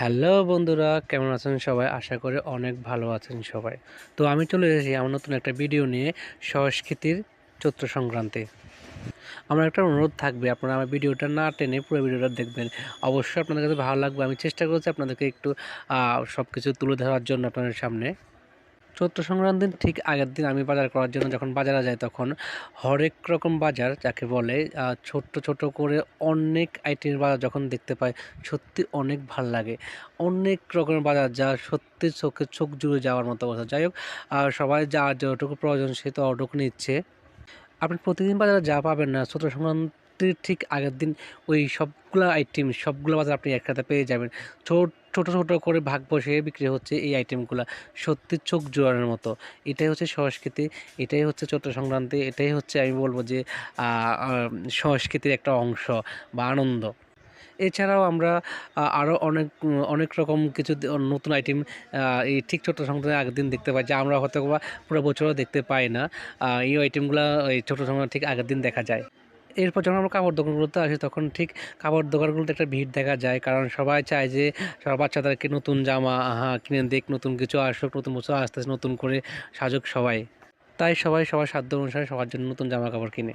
Hello বন্ধুরা, কেমন আছেন সবাই? আশা করে অনেক ভালো আছেন সবাই। তো আমি চলে এসেছি আমার নতুন একটা ভিডিও নিয়ে, সংস্কৃতির চৈত্র সংক্রান্তি। আমার একটা অনুরোধ থাকবে, আপনারা আমার ভিডিওটা না টেনে পুরো ভিডিওটা দেখবেন। অবশ্যই আপনাদের কাছে ভালো লাগবে। আমি চেষ্টা করছি আপনাদেরকে একটু সব কিছু তুলে ধরার জন্য আপনাদের সামনে। চৈত্র সংক্রান্তির ঠিক আগের দিন আমি বাজার করার জন্য যখন বাজারে যাই তখন হরেক রকম বাজার যাকে বলে ছোট্ট ছোট করে অনেক আইটেমের বাজার যখন দেখতে পাই, সত্যি অনেক ভালো লাগে। অনেক রকমের বাজার যা সত্যি চোখে চোখ জুড়ে যাওয়ার মতো কথা যাই হোক সবাই যা যতটুকু প্রয়োজন সে তো অটুকু নিচ্ছে। আপনি প্রতিদিন বাজারে যা পাবেন না চৈত্র সংক্রান্তির ঠিক আগের দিন ওই সবগুলো আইটেম সবগুলো বাজার আপনি একসাথে পেয়ে যাবেন। ছোট ছোট ছোট করে ভাগ বসিয়ে বিক্রি হচ্ছে এই আইটেমগুলো সত্যি চোখ জোয়ারের মতো। এটাই হচ্ছে সংস্কৃতি, এটাই হচ্ছে চৈত্র সংক্রান্তি এটাই হচ্ছে আমি বলব যে সংস্কৃতির একটা অংশ বা আনন্দ। এছাড়াও আমরা আরও অনেক অনেক রকম কিছু নতুন আইটেম এই ঠিক ছোটো সংক্রান্তির আগের দিন দেখতে পাই, যা আমরা হয়তো বা পুরো বছরও দেখতে পাই না। এই আইটেমগুলো এই ছোটো সংক্রান্তি ঠিক আগের দিন দেখা যায়। এরপর যখন আমরা কাপড় দোকানগুলোতে আসি, তখন ঠিক কাপড় দোকানগুলোতে একটা ভিড় দেখা যায়। কারণ সবাই চায় যে সবার বাচ্চাদেরকে নতুন জামা হ্যাঁ কিনে দেখ, নতুন কিছু আসুক, নতুন বছর আসতেছে নতুন করে সাজুক সবাই। তাই সবাই সবার সাধ্য অনুসারে সবার জন্য নতুন জামা কাপড় কিনে।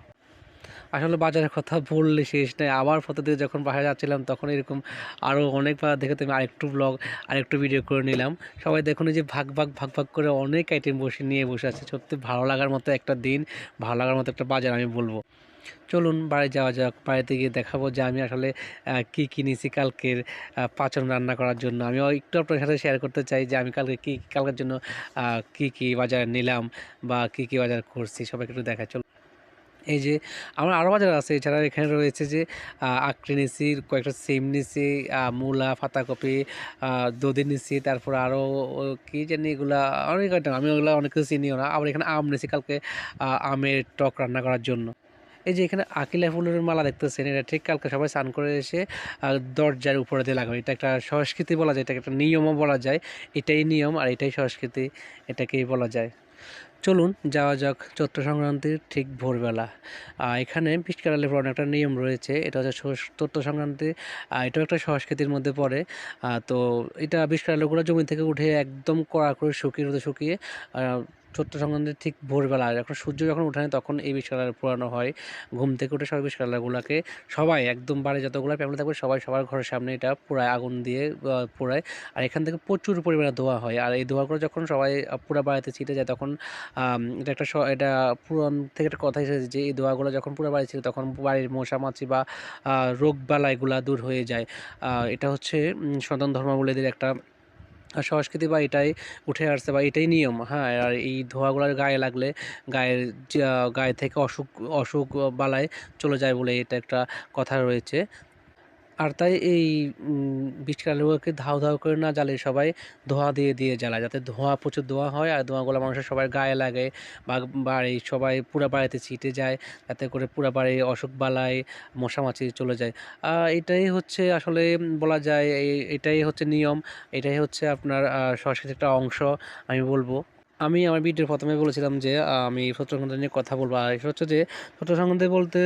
আসলে বাজারের কথা বললে শেষ নেই। আবার ফটো দিয়ে যখন বাইরে যাচ্ছিলাম, তখন এরকম আরও অনেকবার দেখে তুমি আরেকটু ব্লগ আরেকটু ভিডিও করে নিলাম। সবাই দেখুন যে ভাগ ভাগ ভাগ ভাগ করে অনেক আইটেম বসে নিয়ে বসে আছে। সত্যি ভালো লাগার মতো একটা দিন, ভালো লাগার মতো একটা বাজার আমি বলব। চলুন বাড়ি যাওয়া যাক। বাড়িতে গিয়ে দেখাবো যে আমি আসলে কী কী নিয়েছি কালকের পাচন রান্না করার জন্য। আমি একটু আপনার সাথে শেয়ার করতে চাই যে আমি কালকে কী, কালকের জন্য কী কী বাজার নিলাম বা কী কী বাজার করছি সবাইকে একটু দেখা চলুন। এই যে আমার আরও বাজার আছে, এছাড়া এখানে রয়েছে যে আঁকড়ি নিছি কয়েকটা সিম নিছি মূলা পাতাকপি দধি নিছি তারপর আরও কি জানি এগুলা, অনেক আমি ওগুলো অনেক কিছু চিনিও না। আবার এখানে আম নিছি কালকে আমের টক রান্না করার জন্য। এই যে এখানে আকিলা ফুলের মালা দেখতেছেন, এটা ঠিক কালকে সবাই স্নান করে এসে দরজার উপরে দিয়ে লাগাবে এটা একটা সংস্কৃতি বলা যায়, এটাকে একটা নিয়মও বলা যায়। এটাই নিয়ম আর এটাই সংস্কৃতি, এটাকেই বলা যায়। চলুন, যাওয়া যাক চৈত্র সংক্রান্তির ঠিক ভোরবেলা। এখানে পিচকারালে পড়ানো একটা নিয়ম রয়েছে, এটা হচ্ছে চৈত্র সংক্রান্তি এটাও একটা সংস্কৃতির মধ্যে পড়ে। তো এটা বিষকারালগুলো জমি থেকে উঠে একদম কড়া করে শুকিয়ে শুকিয়ে চৈত্র সংক্রান্তির ঠিক ভোরবেলা, যখন সূর্য যখন উঠে তখন এই বিষকালার পোড়ানো হয়। ঘুম থেকে উঠে সবাই বিষকালারগুলোকে সবাই একদম বাড়ি যতগুলো ফ্যামিলি থাকবে সবাই সবার ঘরের সামনে এটা পোড়ায়, আগুন দিয়ে পোড়ায়। আর এখান থেকে প্রচুর পরিমাণে ধোয়া হয়। আর এই ধোয়াগুলো যখন সবাই পুরা বাড়িতে ছিটে যায় তখন এটা একটা এটা পুরান থেকে একটা কথা এসেছে যে, এই দোয়াগুলো যখন পুরো বাড়ি ছিল তখন বাড়ির মশা মাছি বা রোগ বালাইগুলা দূর হয়ে যায়। এটা হচ্ছে সনাতন ধর্মাবলীদের একটা সংস্কৃতি বা এটাই উঠে আসছে বা এটাই নিয়ম হ্যাঁ আর এই ধোঁয়াগুলোর গায়ে লাগলে গায়ের গায়ে থেকে অসুখ অসুখ বালায় চলে যায় বলে এটা একটা কথা রয়েছে। আর তাই এই বিষকালগুলোকে ধাও ধাও করে না জ্বালিয়ে সবাই ধোঁয়া দিয়ে দিয়ে জ্বালায়, যাতে ধোঁয়া প্রচুর ধোঁয়া হয় আর ধোঁয়াগুলো মানুষের সবার গায়ে লাগে বা বাড়ি, সবাই পুরা বাড়িতে ছিটে যায় যাতে করে পুরা বাড়ি অসুখ বালায় মশামাছি চলে যায়। এটাই হচ্ছে আসলে বলা যায় এটাই হচ্ছে নিয়ম, এটাই হচ্ছে আপনার সংস্কৃতির একটা অংশ, আমি বলব। আমি আমার ভিডিওর প্রথমে বলেছিলাম যে আমি সত্য সংক্রান্তি নিয়ে কথা বলব। আর এটা হচ্ছে যে সত্য সংক্রান্তি বলতে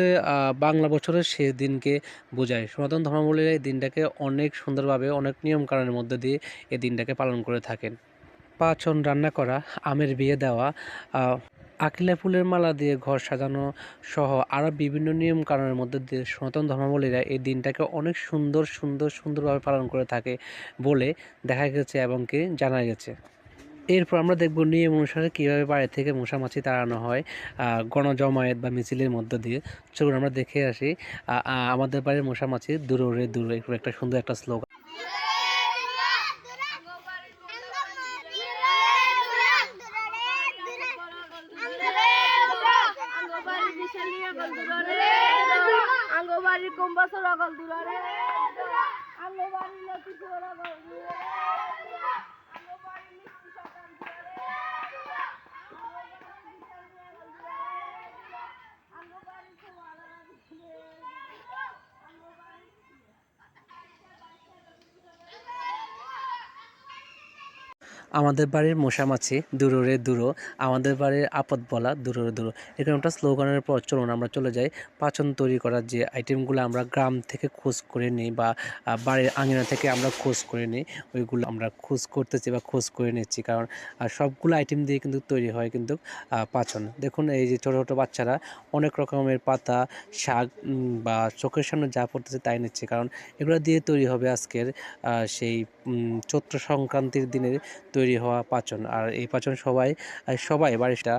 বাংলা বছরের শেষ দিনকে বোঝায়। সনাতন ধর্মাবলীরা এই দিনটাকে অনেক সুন্দরভাবে, অনেক নিয়ম কানুনের মধ্যে দিয়ে এই দিনটাকে পালন করে থাকেন। পাচন রান্না করা, আমের বিয়ে দেওয়া আকিলা ফুলের মালা দিয়ে ঘর সাজানো সহ আরও বিভিন্ন নিয়ম কানুনের মধ্যে দিয়ে সনাতন ধর্মাবলীরা এই দিনটাকে অনেক সুন্দর সুন্দর, সুন্দরভাবে পালন করে থাকে বলে দেখা গেছে এবং কি জানা গেছে। এরপর আমরা দেখব নিয়ম অনুসারে কীভাবে বাড়ি থেকে মশামাছি তাড়ানো হয় গণজমায়েত বা মিছিলের মধ্য দিয়ে। চলুন আমরা দেখে আসি আমাদের বাড়ির মশামাছি দূরে দূরে একটু সুন্দর একটা স্লোগান কম্বাসর আঙ্গবাড়ির অগল আমাদের বাড়ির মশামাছি, দূরে দূরো আমাদের বাড়ির আপদ বলা, দূরে দূরো এরকম একটা স্লোগানের পর চলুন আমরা চলে যাই। পাচন তৈরি করার যে আইটেমগুলো আমরা গ্রাম থেকে খোঁজ করে নিই বা বাড়ির আঙিনা থেকে আমরা খোঁজ করে নিই, ওইগুলো আমরা খোঁজ করতেছি বা খোঁজ করে নিচ্ছি। কারণ সবগুলো আইটেম দিয়ে কিন্তু তৈরি হয় কিন্তু পাচন। দেখুন এই যে ছোটো ছোটো বাচ্চারা অনেক রকমের পাতা, শাক বা চোখের সামনে যা পড়তেছে তাই নিচ্ছে। কারণ এগুলো দিয়ে তৈরি হবে আজকের সেই চৈত্র সংক্রান্তির দিনের তৈরি হওয়া পাচন। আর এই পাচন সবাই সবাই বাড়িটা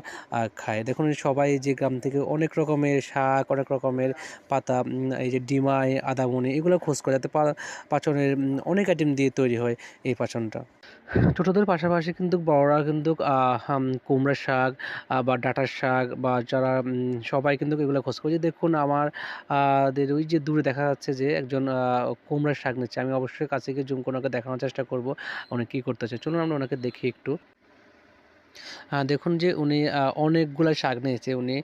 খায়। দেখুন সবাই যে গ্রাম থেকে অনেক রকমের শাক, অনেক রকমের পাতা এই যে ডিমাই, আদামনি, এগুলো খোঁজ করে যাতে পাচনের অনেক আইটেম দিয়ে তৈরি হয় এই পাচনটা। ছোটদের পাশাপাশি কিন্তু বড়রা কিন্তু কুমড়া শাক বা ডাঁটার শাক, বা যারা সবাই কিন্তু এগুলো খোঁজ করে। যে দেখুন আমার ওই যে দূরে দেখা যাচ্ছে যে একজন কুমড়ার শাক নিচ্ছে। আমি অবশ্যই কাছে গিয়ে জুম করে ওনাকে দেখানোর চেষ্টা করব। উনি কী করতেছে। চলুন আমরা ওনাকে দেখি একটু। আহ, দেখুন যে উনি অনেকগুলা শাক নিয়েছে। উনি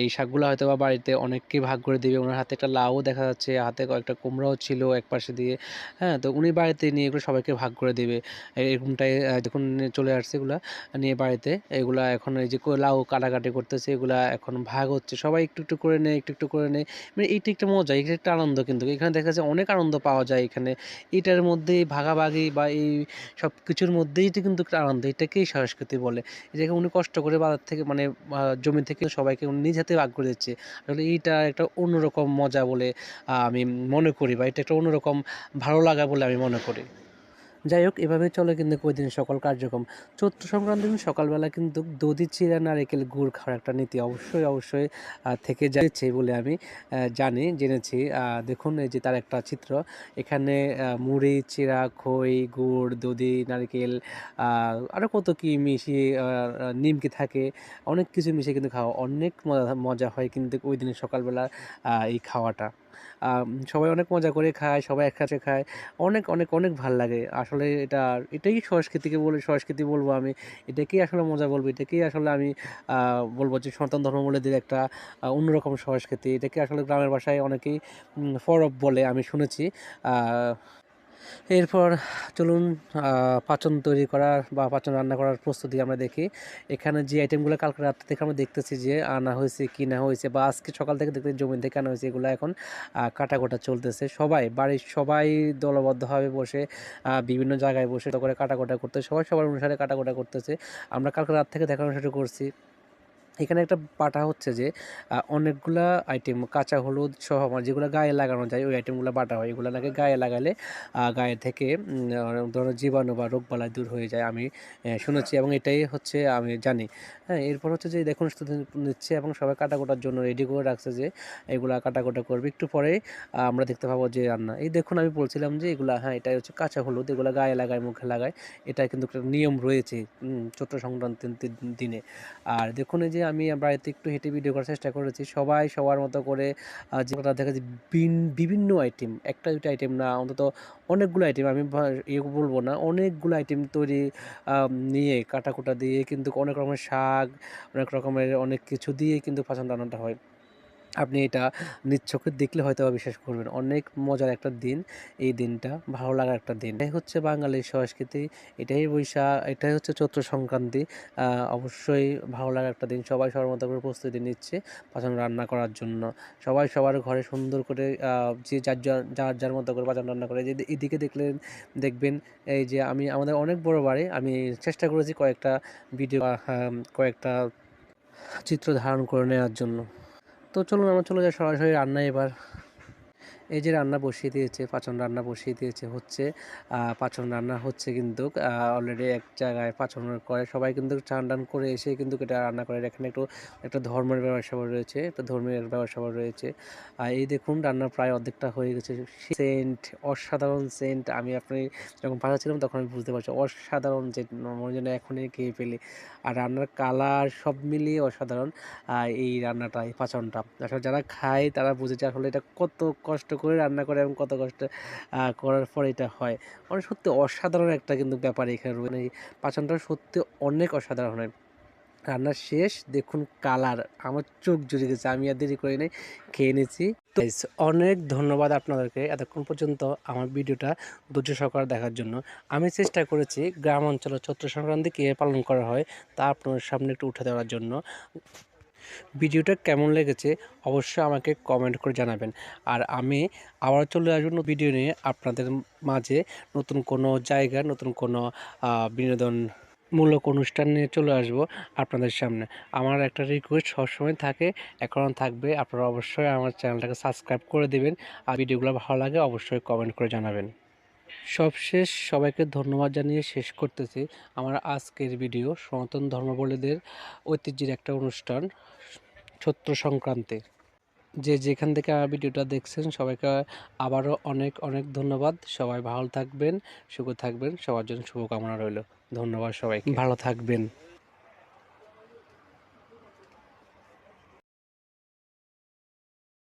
এই শাকগুলো হয়তো বা বাড়িতে অনেককে ভাগ করে দিবে। ওনার হাতে একটা লাউও দেখা যাচ্ছে, হাতে কয়েকটা কুমড়াও ছিল এক পাশে দিয়ে। হ্যাঁ তো উনি বাড়িতে নিয়ে এগুলো সবাইকে ভাগ করে দেবে। এরকমটাই দেখুন চলে আসছে এগুলা নিয়ে বাড়িতে। এগুলা এখন এই যে লাউ কাটাকাটি করতেছে, এগুলা এখন ভাগ হচ্ছে। সবাই একটু একটু করে নেয়, একটু একটু করে নেয়। মানে এইটা একটা মজা এটা একটা আনন্দ কিন্তু। এখানে দেখা যাচ্ছে অনেক আনন্দ পাওয়া যায় এখানে। এটার মধ্যে ভাগাভাগি বা এই সব কিছুর মধ্যেই তো কিন্তু একটা আনন্দ, এটাকেই সংস্কৃতি বলে। এটাকে উনি কষ্ট করে বাজার থেকে মানে জমি থেকে সবাইকে উনি নিজ হাতে ভাগ করে দিচ্ছে। আসলে এইটা একটা অন্যরকম মজা বলে আমি মনে করি বা এটা একটা অন্যরকম ভালো লাগা বলে আমি মনে করি। যাই হোক, এভাবে চলে কিন্তু ওই দিন সকল কার্যক্রম। চৈত্র সংক্রান্তির দিন সকালবেলা কিন্তু দধি চিরা নারিকেল, গুড় খাওয়ার একটা নীতি অবশ্যই অবশ্যই থেকে যাচ্ছে বলে আমি জানি, জেনেছি। দেখুন, এই যে তার একটা চিত্র, এখানে মুড়ি চিরা খই, গুড়, দধি, নারকেল আরও কত কি মিশিয়ে নিমকি থাকে, অনেক কিছু মিশিয়ে কিন্তু খাওয়া, অনেক মজা হয় কিন্তু ওই দিনের সকালবেলা এই খাওয়াটা। সবাই অনেক মজা করে খায়, সবাই একসাথে খায়। অনেক অনেক অনেক ভালো লাগে। আসলে এটা এটাই সংস্কৃতিকে বলে, সংস্কৃতি বলব আমি। এটাকেই আসলে মজা বলব। এটাকেই আসলে আমি বলব যে সনাতন ধর্মাবলীদের একটা অন্যরকম সংস্কৃতি। এটাকে আসলে গ্রামের ভাষায় অনেকেই ফরব বলে আমি শুনেছি। এরপর চলুন পাচন তৈরি করার বা পাচন রান্না করার প্রস্তুতি আমরা দেখি। এখানে যে আইটেমগুলো কালকে রাত থেকে আমরা দেখতেছি যে আনা হয়েছে কি না হয়েছে বা আজকে সকাল থেকে দেখতে জমি থেকে আনা হয়েছে, এগুলো এখন কাটাকোটা চলতেছে। সবাই, বাড়ির সবাই দলবদ্ধভাবে বসে বিভিন্ন জায়গায় বসে করে কাটাকোটা করতে সবাই সবার অনুসারে কাটাকোটা করতেছে। আমরা কালকে রাত থেকে দেখানো শুরু করছি। এখানে একটা পাটা হচ্ছে যে অনেকগুলা আইটেম কাঁচা, হলুদ সহ আমার যেগুলো গায়ে লাগানো যায়, ওই আইটেমগুলো বাটা হয়। এগুলো নাকি গায়ে লাগালে গায়ে থেকে ধরো জীবাণু বা রোগবালাই দূর হয়ে যায় আমি শুনেছি এবং এটাই হচ্ছে আমি জানি। হ্যাঁ এরপর হচ্ছে যে, দেখুন নিচ্ছে এবং সবাই কাটাকোটার জন্য রেডি করে রাখছে যে, এগুলা কাটাকোটা করবে। একটু পরে আমরা দেখতে পাবো যে, রান্না। এই দেখুন আমি বলছিলাম যে, এগুলা হ্যাঁ এটাই হচ্ছে কাঁচা, হলুদ, এগুলো গায়ে লাগায়, মুখে লাগায় এটা কিন্তু একটা নিয়ম রয়েছে চৈত্র সংক্রান্তির দিনে। আর দেখুন এই যে আমি বাড়িতে একটু হেঁটে ভিডিও করার চেষ্টা করেছি। সবাই সবার মতো করে যেটা দেখা যায় বিভিন্ন আইটেম একটা দুটো আইটেম না, অন্তত অনেকগুলো আইটেম আমি ইয়ে বলব না, অনেকগুলো আইটেম তৈরি নিয়ে কাটাকুটা দিয়ে কিন্তু অনেক রকমের শাক, অনেক রকমের অনেক কিছু দিয়ে কিন্তু পাচন রান্নাটা হয়। আপনি এটা চোখে দেখলে হয়তো বিশ্বাস করবেন। অনেক মজার একটা দিন এই দিনটা, ভালো লাগার একটা দিন। এটাই হচ্ছে বাঙালির সংস্কৃতি, এটাই বৈশাখ এটাই হচ্ছে চৈত্র সংক্রান্তি। অবশ্যই ভালো লাগার একটা দিন। সবাই সবার মতো করে প্রস্তুতি নিচ্ছে পাচন রান্না করার জন্য। সবাই সবার ঘরে সুন্দর করে যে যার যার যার যার মতো করে পাচন রান্না করে। যে এদিকে দেখলেন, দেখবেন এই যে আমি, আমাদের অনেক বড় বাড়ি। আমি চেষ্টা করেছি কয়েকটা ভিডিও কয়েকটা চিত্র ধারণ করে নেওয়ার জন্য। তো চলুন আমরা চলে যাই সরাসরি রান্নায় এবার। এই যে রান্না বসিয়ে দিয়েছে, পাচন রান্না বসিয়ে দিয়েছে হচ্ছে পাচন রান্না হচ্ছে কিন্তু অলরেডি এক জায়গায় পাচন করে, সবাই কিন্তু চান টান করে এসে কিন্তু এটা রান্না করে। এখানে একটু, একটা ধর্মের ব্যবসা রয়েছে, একটা ধর্মের ব্যবসা রয়েছে। আর এই দেখুন রান্না প্রায় অর্ধেকটা হয়ে গেছে। সেন্ট, অসাধারণ সেন্ট, আমি আপনি যখন পাঠাচ্ছিলাম তখন আমি বুঝতে পারছি, অসাধারণ যে মনে যেন এখনই খেয়ে ফেলি। আর রান্নার কালার সব মিলিয়ে অসাধারণ এই রান্নাটা, এই পাচনটা। আসলে যারা খায় তারা বুঝেছে আসলে এটা কত কষ্ট করে রান্না করে এবং কত কষ্ট করার পর এটা হয়। মানে সত্যি অসাধারণ একটা কিন্তু ব্যাপার এখানে মানে পাচনটা সত্যি অনেক অসাধারণ হয়। রান্না শেষ, দেখুন কালার। আমার চোখ জুড়ে গেছে, আমি আর দেরি করি নাই, খেয়ে নিয়েছি তো অনেক ধন্যবাদ আপনাদেরকে এতক্ষণ পর্যন্ত আমার ভিডিওটা ধৈর্য সহকারে দেখার জন্য। আমি চেষ্টা করেছি গ্রাম অঞ্চলে চৈত্র সংক্রান্তি কীভাবে পালন করা হয় তা আপনাদের সামনে একটু উঠে দেওয়ার জন্য। ভিডিওটা কেমন লেগেছে অবশ্যই আমাকে কমেন্ট করে জানাবেন। আর আমি আবার চলে আসব ভিডিও নিয়ে আপনাদের মাঝে নতুন কোনো জায়গা নতুন কোনো আহ, বিনোদনমূলক অনুষ্ঠান নিয়ে চলে আসব আপনাদের সামনে। আমার একটা রিকোয়েস্ট সবসময় থাকে এখন থাকবে আপনারা অবশ্যই আমার চ্যানেলটাকে সাবস্ক্রাইব করে দিবেন। আর ভিডিওগুলো ভালো লাগে অবশ্যই কমেন্ট করে জানাবেন। সবশেষ সবাইকে ধন্যবাদ জানিয়ে শেষ করতেছি আমার আজকের ভিডিও সনাতন ধর্মাবলীদের ঐতিহ্যের একটা অনুষ্ঠান ছত্র সংক্রান্তি। যে যেখান থেকে আমার ভিডিওটা দেখছেন সবাইকে আবারও অনেক অনেক ধন্যবাদ। সবাই ভালো থাকবেন, সুখ থাকবেন। সবার জন্য শুভকামনা রইল। ধন্যবাদ সবাই ভালো থাকবেন।